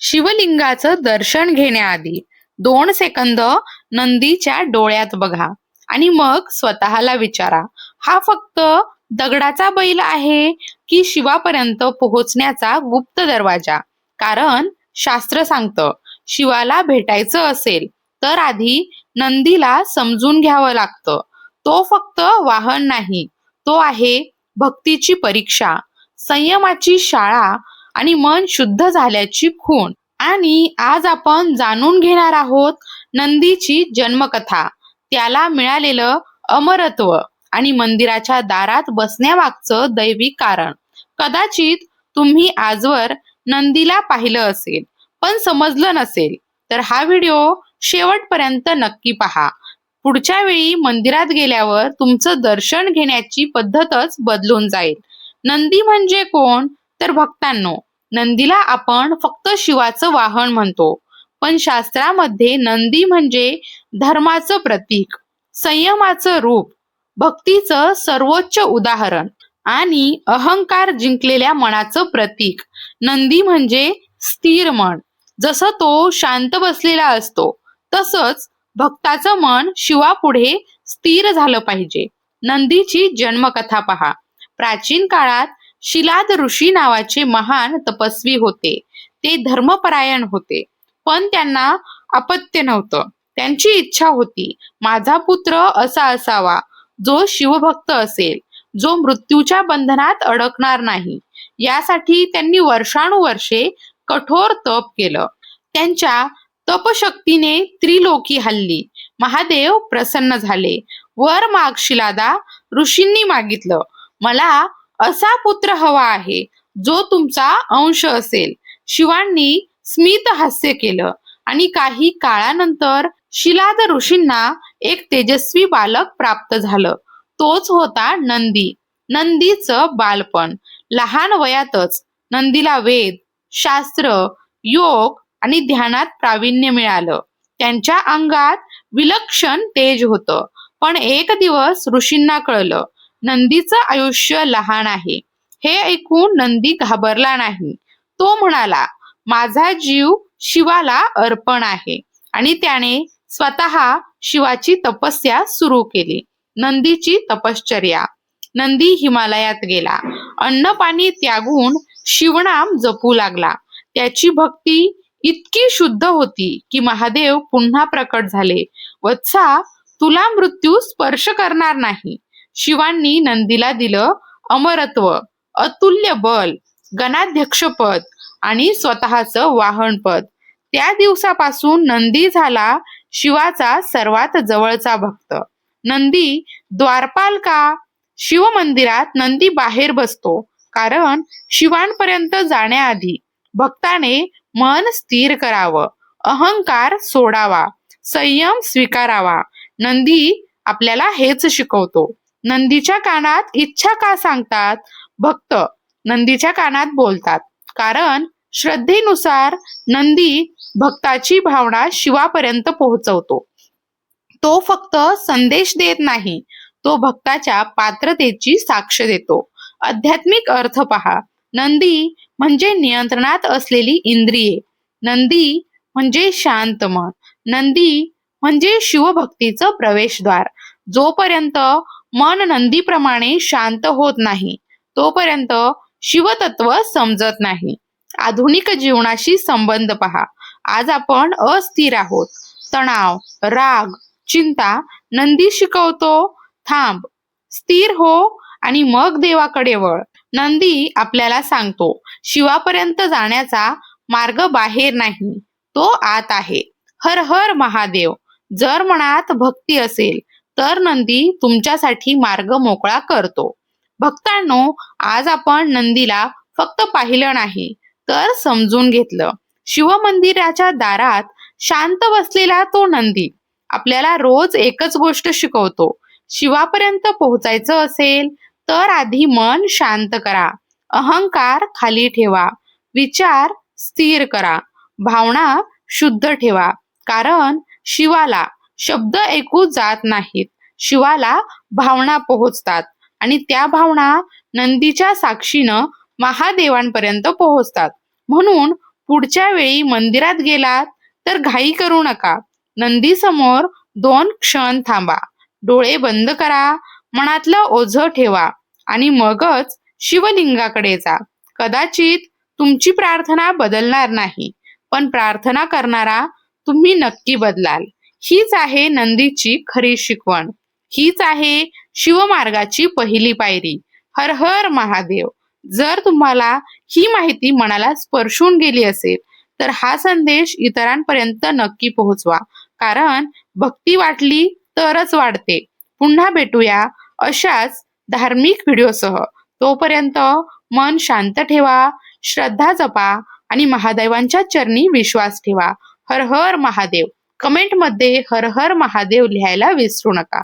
शिवलिंगाचं दर्शन घेण्याआधी दोन सेकंद नंदीच्या डोळ्यात बघा आणि मग स्वतःला विचारा. हा फक्त दगडाचा बैल आहे की शिवापर्यंत पोहोचण्याचा गुप्त दरवाजा? कारण शास्त्र सांगतं शिवाला भेटायचं असेल तर आधी नंदीला समजून घ्यावं लागतं. तो फक्त वाहन नाही तो आहे भक्तीची परीक्षा. संयमाची शाळा आणि मन शुद्ध झाल्याची खूण. आणि आज आपण जाणून घेणार आहोत नंदीची जन्मकथा. त्याला मिळालेलं अमरत्व आणि मंदिराच्या दारात बसण्यामागचं दैवी कारण. कदाचित तुम्ही आजवर नंदीला पाहिलं असेल पण समजलं नसेल तर हा व्हिडिओ शेवटपर्यंत नक्की पहा. पुढच्या वेळी मंदिरात गेल्यावर तुमचं दर्शन घेण्याची पद्धतच बदलून जाईल. नंदी म्हणजे कोण? तर भक्तांनो नंदीला आपण फक्त शिवाचं वाहन म्हणतो. पण शास्त्रामध्ये नंदी म्हणजे धर्माचं प्रतीक संयमाचं रूप भक्तीचं सर्वोच्च उदाहरण आणि अहंकार जिंकलेल्या मनाचं प्रतीक. नंदी म्हणजे स्थिर मन. जसं तो शांत बसलेला असतो तसंच भक्ताचं मन शिवापुढे स्थिर झालं पाहिजे. नंदीची जन्मकथा पहा. प्राचीन काळात शिलाद ऋषी नावाचे महान तपस्वी होते. ते धर्मपरायण होते. पण त्यांना अपत्य नव्हतं. त्यांची इच्छा होती माझा पुत्र असा असावा जो शिवभक्त असेल जो मृत्यूच्या बंधनात अडकणार नाही. यासाठी त्यांनी वर्षानुवर्षे कठोर तप केलं. त्यांच्या तपशक्तीने त्रिलोकी हल्ली. महादेव प्रसन्न झाले. वर माग शिलादा ऋषींनी मागितलं. मला असा पुत्र हवा आहे जो तुमचा अंश असेल. शिवांनी स्मित हास्य केलं आणि काही काळानंतर शिलाद ऋषींना एक तेजस्वी बालक प्राप्त झालं. तोच होता नंदी. नंदीचं बालपण. लहान वयातच नंदीला वेद शास्त्र योग आणि ध्यानात प्रावीण्य मिळालं. त्यांच्या अंगात विलक्षण तेज होतं. पण एक दिवस ऋषींना कळलं नंदीचं आयुष्य लहान आहे. हे ऐकून नंदी घाबरला नाही. तो म्हणाला माझा जीव शिवाला अर्पण आहे. आणि त्याने स्वतः शिवाची तपस्या सुरू केली. नंदीची तपश्चर्या. नंदी हिमालयात गेला. अन्न पाणी त्यागून शिवनाम जपू लागला. त्याची भक्ती इतकी शुद्ध होती की महादेव पुन्हा प्रकट झाले. वत्सा तुला मृत्यू स्पर्श करणार नाही. शिवांनी नंदीला दिलं अमरत्व अतुल्य बल गणाध्यक्षपद आणि स्वतःचं वाहनपद. त्या दिवसापासून नंदी झाला शिवाचा सर्वात जवळचा भक्त. नंदी द्वारपाल का? शिव मंदिरात नंदी बाहेर बसतो कारण शिवांपर्यंत जाण्याआधी भक्ताने मन स्थिर करावं अहंकार सोडावा संयम स्वीकारावा. नंदी आपल्याला हेच शिकवतो. नंदीच्या कानात इच्छा का सांगतात? भक्त नंदीच्या कानात बोलतात. कारण श्रद्धेनुसार नंदी भक्ताची भावना शिवापर्यंत पोहोचवतो. तो फक्त संदेश देत नाही तो भक्ताच्या पात्रतेची साक्ष देतो. आध्यात्मिक अर्थ पहा. नंदी म्हणजे नियंत्रणात असलेली इंद्रिये. नंदी म्हणजे शांत मन. नंदी म्हणजे शिवभक्तीचं प्रवेशद्वार. जोपर्यंत मन नंदीप्रमाणे शांत होत नाही. तोपर्यंत शिवतत्व समजत नाही. आधुनिक जीवनाशी संबंध पहा. आज आपण अस्थिर आहोत. तणाव राग चिंता नंदी शिकवतो. थांब. स्थिर हो आणि मग देवाकडे वळ. नंदी आपल्याला सांगतो शिवापर्यंत जाण्याचा मार्ग बाहेर नाही. तो आत आहे. हर हर महादेव. जर मनात भक्ती असेल तर नंदी तुमच्यासाठी मार्ग मोकळा करतो. भक्तांनो आज आपण नंदीला फक्त पाहिलं नाही तर समजून घेतलं. शिवमंदिराच्या दारात शांत बसलेला तो नंदी आपल्याला रोज एकच गोष्ट शिकवतो. शिवापर्यंत पोहोचायचं असेल तर आधी मन शांत करा. अहंकार खाली ठेवा. विचार स्थिर करा. भावना शुद्ध ठेवा. कारण शिवाला शब्द ऐकू जात नाहीत. शिवाला भावना पोहोचतात आणि त्या भावना नंदीच्या साक्षीनं महादेवांपर्यंत पोहोचतात. म्हणून पुढच्या वेळी मंदिरात गेलात तर घाई करू नका. नंदी समोर दोन क्षण थांबा. डोळे बंद करा. मनातलं ओझं ठेवा आणि मगच शिवलिंगाकडे जा. कदाचित तुमची प्रार्थना बदलणार नाही पण प्रार्थना करणारा तुम्ही नक्की बदलाल. हीच आहे नंदीची खरी शिकवण. हीच आहे शिवमार्गाची पहिली पायरी. हर हर महादेव जर तुम्हाला ही माहिती मनाला स्पर्शून गेली असेल तर हा संदेश इतरांपर्यंत नक्की पोहोचवा. कारण भक्ती वाटली तरच वाढते. पुन्हा भेटूया अशाच धार्मिक व्हिडिओसह. तोपर्यंत मन शांत ठेवा श्रद्धा जपा आणि महादेवांच्या चरणी विश्वास ठेवा. हर हर महादेव. कमेंटमध्ये हर हर महादेव लिहायला विसरू नका.